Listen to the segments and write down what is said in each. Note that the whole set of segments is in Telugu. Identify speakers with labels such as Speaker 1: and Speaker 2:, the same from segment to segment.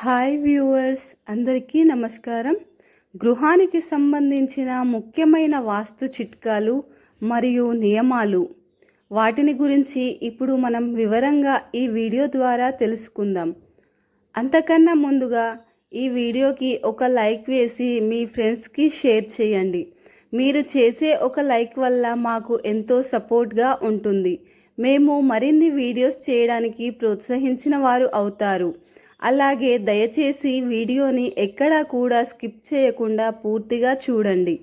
Speaker 1: హాయ్ వ్యూవర్స్ అందరికీ నమస్కారం. గృహానికి సంబంధించిన ముఖ్యమైన వాస్తు చిట్కాలు మరియు నియమాలు. వాటిని గురించి ఇప్పుడు మనం వివరంగా ఈ వీడియో ద్వారా తెలుసుకుందాం. అంతకన్నా ముందుగా ఈ వీడియోకి ఒక లైక్ వేసి మీ ఫ్రెండ్స్కి షేర్ చేయండి. మీరు చేసే ఒక లైక్ వల్ల మాకు ఎంతో సపోర్ట్గా ఉంటుంది. మేము మరిన్ని వీడియోస్ చేయడానికి ప్రోత్సహించిన వారు అవుతారు. అలాగే దయచేసి వీడియోని ఎక్కడా కూడా స్కిప్ చేయకుండా పూర్తిగా చూడండి.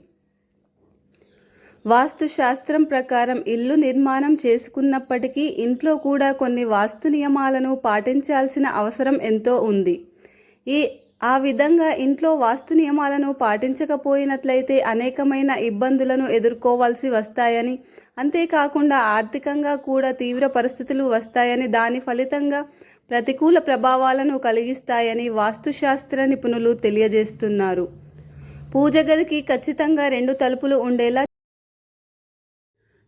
Speaker 1: వాస్తుశాస్త్రం ప్రకారం ఇల్లు నిర్మాణం చేసుకున్నప్పటికీ ఇంట్లో కూడా కొన్ని వాస్తు నియమాలను పాటించాల్సిన అవసరం ఎంతో ఉంది. ఈ ఆ విధంగా ఇంట్లో వాస్తు నియమాలను పాటించకపోయినట్లయితే అనేకమైన ఇబ్బందులను ఎదుర్కోవాల్సి వస్తాయని అంతేకాకుండా ఆర్థికంగా కూడా తీవ్ర పరిస్థితులు వస్తాయని దాని ఫలితంగా ప్రతికూల ప్రభావాలను కలిగిస్తాయని వాస్తుశాస్త్ర నిపుణులు తెలియజేస్తున్నారు. పూజ గదికి ఖచ్చితంగా రెండు తలుపులు ఉండేలా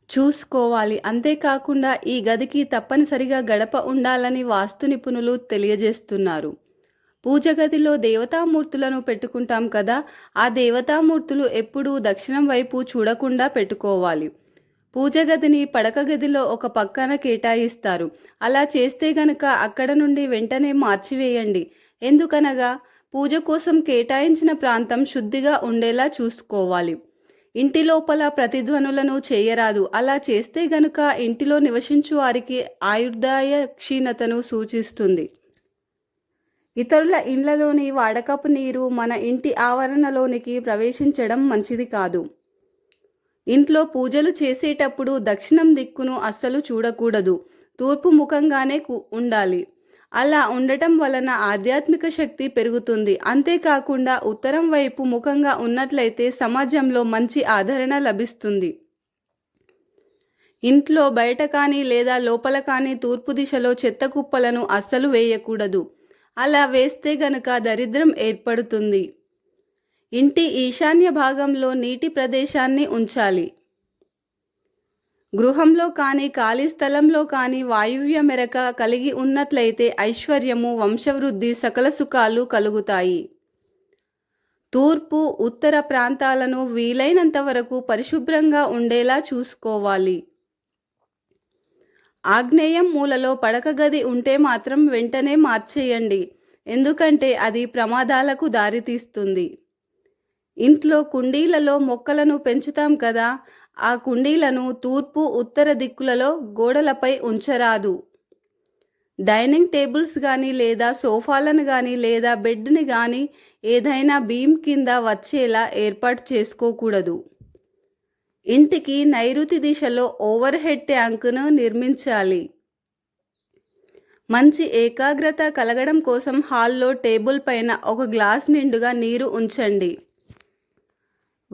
Speaker 1: చూసుకోవాలి. అంతేకాకుండా ఈ గదికి తప్పనిసరిగా గడప ఉండాలని వాస్తు నిపుణులు తెలియజేస్తున్నారు. పూజ గదిలో దేవతామూర్తులను పెట్టుకుంటాం కదా ఆ దేవతామూర్తులు ఎప్పుడూ దక్షిణం వైపు చూడకుండా పెట్టుకోవాలి. పూజ గదిని పడక గదిలో ఒక పక్కన కేటాయిస్తారు. అలా చేస్తే గనక అక్కడ నుండి వెంటనే మార్చివేయండి. ఎందుకనగా పూజ కోసం కేటాయించిన ప్రాంతం శుద్ధిగా ఉండేలా చూసుకోవాలి. ఇంటి లోపల ప్రతిధ్వనులను చేయరాదు. అలా చేస్తే గనుక ఇంటిలో నివసించు వారికి ఆయుర్దాయ క్షీణతను సూచిస్తుంది. ఇతరుల ఇండ్లలోని వాడకపు నీరు మన ఇంటి ఆవరణలోనికి ప్రవేశించడం మంచిది కాదు. ఇంట్లో పూజలు చేసేటప్పుడు దక్షిణం దిక్కును అస్సలు చూడకూడదు. తూర్పు ముఖంగానే ఉండాలి. అలా ఉండటం వలన ఆధ్యాత్మిక శక్తి పెరుగుతుంది. అంతేకాకుండా ఉత్తరం వైపు ముఖంగా ఉన్నట్లయితే సమాజంలో మంచి ఆదరణ లభిస్తుంది. ఇంట్లో బయట కానీ లేదా లోపల కానీ తూర్పు దిశలో చెత్త కుప్పలను అస్సలు వేయకూడదు. అలా వేస్తే గనుక దరిద్రం ఏర్పడుతుంది. ఇంటి ఈశాన్య భాగంలో నీటి ప్రదేశాన్ని ఉంచాలి. గృహంలో కానీ ఖాళీ స్థలంలో కానీ వాయువ్య మెరక కలిగి ఉన్నట్లయితే ఐశ్వర్యము వంశవృద్ధి సకల సుఖాలు కలుగుతాయి. తూర్పు ఉత్తర ప్రాంతాలను వీలైనంత వరకు పరిశుభ్రంగా ఉండేలా చూసుకోవాలి. ఆగ్నేయం మూలలో పడక గది ఉంటే మాత్రం వెంటనే మార్చేయండి. ఎందుకంటే అది ప్రమాదాలకు దారితీస్తుంది. ఇంట్లో కుండీలలో మొక్కలను పెంచుతాం కదా ఆ కుండీలను తూర్పు ఉత్తర దిక్కులలో గోడలపై ఉంచరాదు. డైనింగ్ టేబుల్స్ కానీ లేదా సోఫాలను కానీ లేదా బెడ్ని కానీ ఏదైనా బీమ్ కింద వచ్చేలా ఏర్పాటు చేసుకోకూడదు. ఇంటికి నైరుతి దిశలో ఓవర్ హెడ్ ట్యాంకును నిర్మించాలి. మంచి ఏకాగ్రత కలగడం కోసం హాల్లో టేబుల్ పైన ఒక గ్లాస్ నిండుగా నీరు ఉంచండి.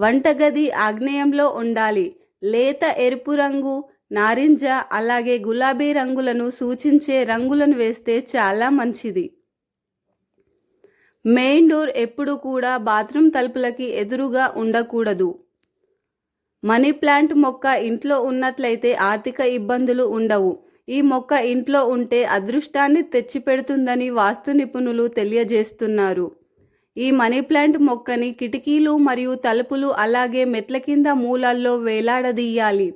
Speaker 1: వంటగది ఆగ్నేయంలో ఉండాలి. లేత ఎరుపు రంగు నారింజ అలాగే గులాబీ రంగులను సూచించే రంగులను వేస్తే చాలా మంచిది. మెయిన్ డోర్ ఎప్పుడు కూడా బాత్రూమ్ తలుపులకి ఎదురుగా ఉండకూడదు. మనీ ప్లాంట్ మొక్క ఇంట్లో ఉన్నట్లయితే ఆర్థిక ఇబ్బందులు ఉండవు. ఈ మొక్క ఇంట్లో ఉంటే అదృష్టాన్ని తెచ్చిపెడుతుందని వాస్తు నిపుణులు తెలియజేస్తున్నారు. ఈ మనీ ప్లాంట్ మొక్కని కిటికీలు మరియు తలుపులు అలాగే మెట్ల కింద మూలాల్లో వేలాడదీయాలి.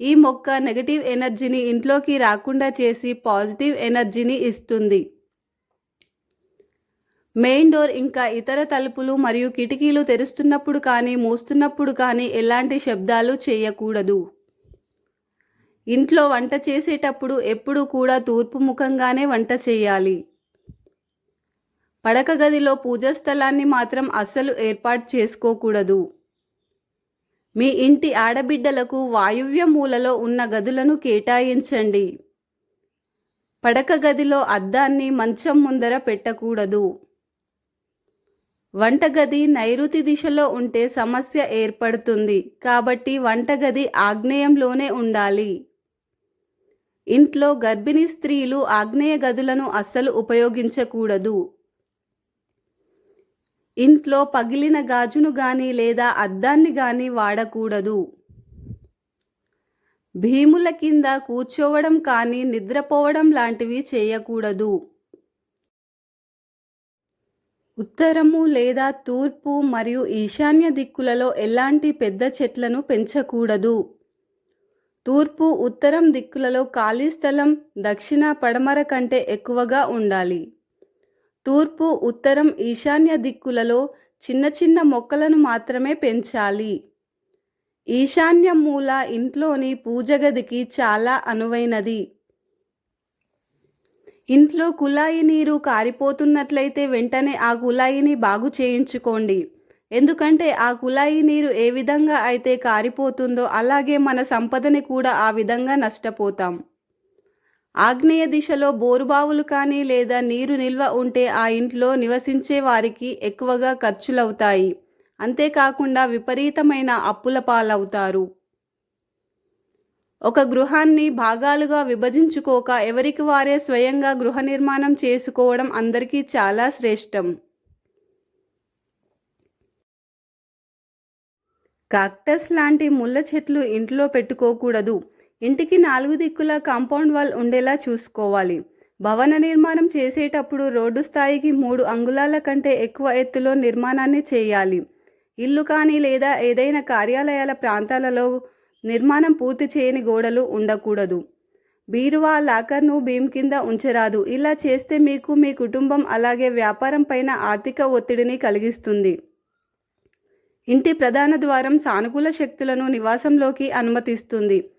Speaker 1: ఈ మొక్క నెగటివ్ ఎనర్జీని ఇంట్లోకి రాకుండా చేసి పాజిటివ్ ఎనర్జీని ఇస్తుంది. మెయిన్ డోర్ ఇంకా ఇతర తలుపులు మరియు కిటికీలు తెరుస్తున్నప్పుడు కానీ మూస్తున్నప్పుడు కానీ ఎలాంటి శబ్దాలు చేయకూడదు. ఇంట్లో వంట చేసేటప్పుడు ఎప్పుడూ కూడా తూర్పు ముఖంగానే వంట చేయాలి. పడక గదిలో పూజా స్థలాన్ని మాత్రం అస్సలు ఏర్పాటు చేసుకోకూడదు. మీ ఇంటి ఆడబిడ్డలకు వాయువ్య మూలలో ఉన్న గదులను కేటాయించండి. పడక గదిలో అద్దాన్ని మంచం ముందర పెట్టకూడదు. వంటగది నైరుతి దిశలో ఉంటే సమస్య ఏర్పడుతుంది. కాబట్టి వంటగది ఆగ్నేయంలోనే ఉండాలి. ఇంట్లో గర్భిణీ స్త్రీలు ఆగ్నేయ గదులను అస్సలు ఉపయోగించకూడదు. ఇంట్లో పగిలిన గాజును గాని లేదా అద్దాన్ని గాని వాడకూడదు. భీముల కింద కూర్చోవడం కానీ నిద్రపోవడం లాంటివి చేయకూడదు. ఉత్తరము లేదా తూర్పు మరియు ఈశాన్య దిక్కులలో ఎలాంటి పెద్ద చెట్లను పెంచకూడదు. తూర్పు ఉత్తరం దిక్కులలో ఖాళీ స్థలం దక్షిణ పడమర కంటే ఎక్కువగా ఉండాలి. తూర్పు ఉత్తరం ఈశాన్య దిక్కులలో చిన్న చిన్న మొక్కలను మాత్రమే పెంచాలి. ఈశాన్య మూల ఇంట్లోని పూజ గదికి చాలా అనువైనది. ఇంట్లో కుళాయి నీరు కారిపోతున్నట్లయితే వెంటనే ఆ కుళాయిని బాగు చేయించుకోండి. ఎందుకంటే ఆ కుళాయి నీరు ఏ విధంగా అయితే కారిపోతుందో అలాగే మన సంపదని కూడా ఆ విధంగా నష్టపోతాం. ఆగ్నేయ దిశలో బోరుబావులు కానీ లేదా నీరు నిల్వ ఉంటే ఆ ఇంట్లో నివసించే వారికి ఎక్కువగా ఖర్చులవుతాయి. అంతేకాకుండా విపరీతమైన అప్పుల పాలవుతారు. ఒక గృహాన్ని భాగాలుగా విభజించుకోక ఎవరికి వారే స్వయంగా గృహ నిర్మాణం చేసుకోవడం అందరికీ చాలా శ్రేష్టం. కాక్టస్ లాంటి ముళ్ళ చెట్లు ఇంట్లో పెట్టుకోకూడదు. ఇంటికి నాలుగు దిక్కుల కాంపౌండ్ వాల్ ఉండేలా చూసుకోవాలి. భవన నిర్మాణం చేసేటప్పుడు రోడ్డు స్థాయికి మూడు అంగుళాల కంటే ఎక్కువ ఎత్తులో నిర్మాణాన్ని చేయాలి. ఇల్లు కానీ లేదా ఏదైనా కార్యాలయాల ప్రాంతాలలో నిర్మాణం పూర్తి చేయని గోడలు ఉండకూడదు. బీరువా లాకర్ను భీమ్ కింద ఉంచరాదు. ఇలా చేస్తే మీకు మీ కుటుంబం అలాగే వ్యాపారం పైన ఆర్థిక ఒత్తిడిని కలిగిస్తుంది. ఇంటి ప్రధాన ద్వారం సానుకూల శక్తులను నివాసంలోకి అనుమతిస్తుంది.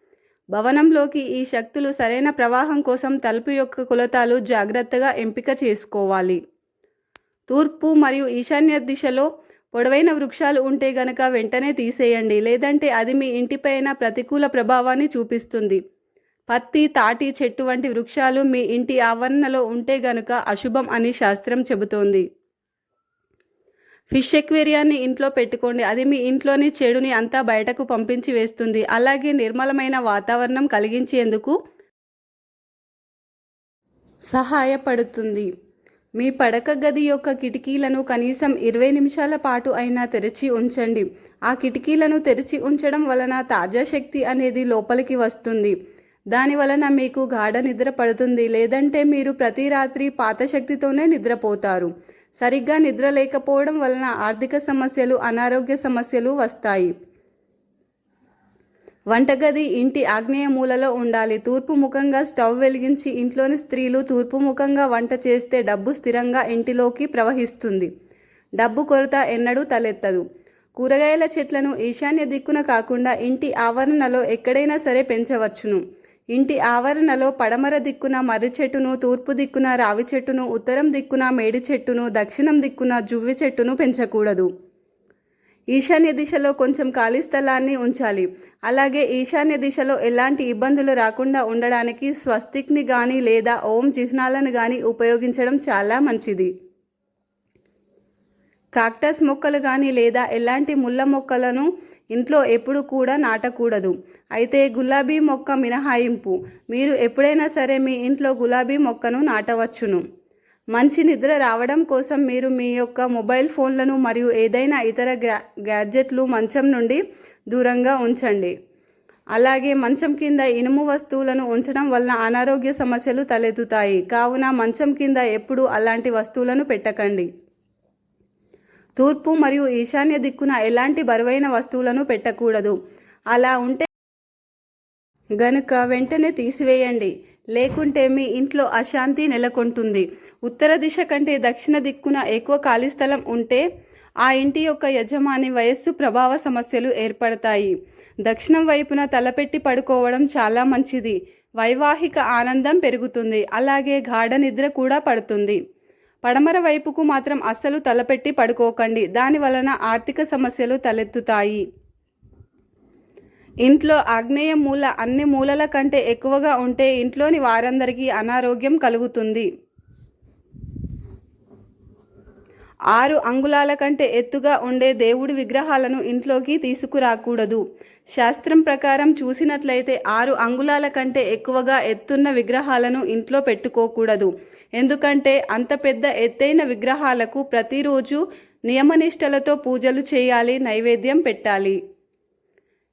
Speaker 1: భవనంలోకి ఈ శక్తులు సరైన ప్రవాహం కోసం తలుపు యొక్క కొలతాలు జాగ్రత్తగా ఎంపిక చేసుకోవాలి. తూర్పు మరియు ఈశాన్య దిశలో పొడవైన వృక్షాలు ఉంటే గనక వెంటనే తీసేయండి. లేదంటే అది మీ ఇంటిపైన ప్రతికూల ప్రభావాన్ని చూపిస్తుంది. పత్తి తాటి చెట్టు వంటి వృక్షాలు మీ ఇంటి ఆవరణలో ఉంటే గనుక అశుభం అని శాస్త్రం చెబుతోంది. ఫిష్ ఎక్వేరియాన్ని ఇంట్లో పెట్టుకోండి. అది మీ ఇంట్లోని చెడుని అంతా బయటకు పంపించి వేస్తుంది. అలాగే నిర్మలమైన వాతావరణం కలిగించేందుకు సహాయపడుతుంది. మీ పడక గది యొక్క కిటికీలను కనీసం ఇరవై నిమిషాల పాటు అయినా తెరిచి ఉంచండి. ఆ కిటికీలను తెరిచి ఉంచడం వలన తాజా శక్తి అనేది లోపలికి వస్తుంది. దాని వలన మీకు గాఢ నిద్ర పడుతుంది. లేదంటే మీరు ప్రతి రాత్రి పాత శక్తితోనే నిద్రపోతారు. సరిగ్గా నిద్ర లేకపోవడం వలన ఆర్థిక సమస్యలు అనారోగ్య సమస్యలు వస్తాయి. వంటగది ఇంటి ఆగ్నేయ మూలలో ఉండాలి. తూర్పు ముఖంగా స్టవ్ వెలిగించి ఇంట్లోని స్త్రీలు తూర్పు ముఖంగా వంట చేస్తే డబ్బు స్థిరంగా ఇంటిలోకి ప్రవహిస్తుంది. డబ్బు కొరత ఎన్నడూ తలెత్తదు. కూరగాయల చెట్లను ఈశాన్య దిక్కున కాకుండా ఇంటి ఆవరణలో ఎక్కడైనా సరే పెంచవచ్చును. ఇంటి ఆవరణలో పడమర దిక్కున మర్రి చెట్టును తూర్పు దిక్కున రావి చెట్టును ఉత్తరం దిక్కున మేడి చెట్టును దక్షిణం దిక్కున జువ్వి చెట్టును పెంచకూడదు. ఈశాన్య దిశలో కొంచెం ఖాళీ స్థలాన్ని ఉంచాలి. అలాగే ఈశాన్య దిశలో ఎలాంటి ఇబ్బందులు రాకుండా ఉండడానికి స్వస్తిక్ని కానీ లేదా ఓం చిహ్నాలను కానీ ఉపయోగించడం చాలా మంచిది. కాక్టస్ మొక్కలు కానీ లేదా ఎలాంటి ముళ్ళ మొక్కలను ఇంట్లో ఎప్పుడు కూడా నాటకూడదు. అయితే గులాబీ మొక్క మినహాయింపు. మీరు ఎప్పుడైనా సరే మీ ఇంట్లో గులాబీ మొక్కను నాటవచ్చును. మంచి నిద్ర రావడం కోసం మీరు మీ యొక్క మొబైల్ ఫోన్లను మరియు ఏదైనా ఇతర గ్యా గ్యాడ్జెట్లు మంచం నుండి దూరంగా ఉంచండి. అలాగే మంచం కింద ఇనుము వస్తువులను ఉంచడం వలన అనారోగ్య సమస్యలు తలెత్తుతాయి. కావున మంచం కింద ఎప్పుడూ అలాంటి వస్తువులను పెట్టకండి. తూర్పు మరియు ఈశాన్య దిక్కున ఎలాంటి బరువైన వస్తువులను పెట్టకూడదు. అలా ఉంటే గనుక వెంటనే తీసివేయండి. లేకుంటే మీ ఇంట్లో అశాంతి నెలకొంటుంది. ఉత్తర దిశ కంటే దక్షిణ దిక్కున ఎక్కువ ఖాళీ స్థలం ఉంటే ఆ ఇంటి యొక్క యజమాని వయస్సు ప్రభావ సమస్యలు ఏర్పడతాయి. దక్షిణం వైపున తలపెట్టి పడుకోవడం చాలా మంచిది. వైవాహిక ఆనందం పెరుగుతుంది. అలాగే గాఢ నిద్ర కూడా పడుతుంది. పడమర వైపుకు మాత్రం అస్సలు తలపెట్టి పడుకోకండి. దాని వలన ఆర్థిక సమస్యలు తలెత్తుతాయి. ఇంట్లో ఆగ్నేయ మూల అన్ని మూలల కంటే ఎక్కువగా ఉంటే ఇంట్లోని వారందరికీ అనారోగ్యం కలుగుతుంది. ఆరు అంగుళాల కంటే ఎత్తుగా ఉండే దేవుడి విగ్రహాలను ఇంట్లోకి తీసుకురాకూడదు. శాస్త్రం ప్రకారం చూసినట్లయితే ఆరు అంగుళాల కంటే ఎక్కువగా ఎత్తున్న విగ్రహాలను ఇంట్లో పెట్టుకోకూడదు. ఎందుకంటే అంత పెద్ద ఎత్తైన విగ్రహాలకు ప్రతిరోజు నియమనిష్టలతో పూజలు చేయాలి నైవేద్యం పెట్టాలి.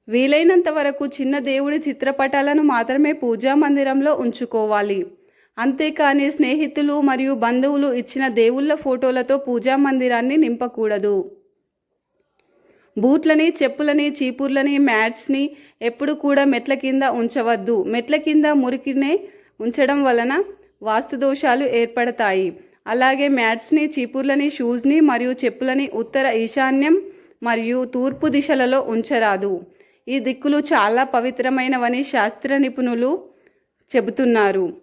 Speaker 1: వీలైనంత వరకు చిన్న దేవుడి చిత్రపటాలను మాత్రమే పూజా మందిరంలో ఉంచుకోవాలి. అంతేకాని స్నేహితులు మరియు బంధువులు ఇచ్చిన దేవుళ్ళ ఫోటోలతో పూజా మందిరాన్ని నింపకూడదు. బూట్లని చెప్పులని చీపుర్లని మ్యాట్స్ని ఎప్పుడు కూడా మెట్ల కింద ఉంచవద్దు. మెట్ల కింద మురికినే ఉంచడం వలన వాస్తు దోషాలు ఏర్పడతాయి. అలాగే మ్యాట్స్ని చీపుర్లని షూస్ని మరియు చెప్పులని ఉత్తర ఈశాన్యం మరియు తూర్పు దిశలలో ఉంచరాదు. ఈ దిక్కులు చాలా పవిత్రమైనవని శాస్త్ర నిపుణులు చెబుతున్నారు.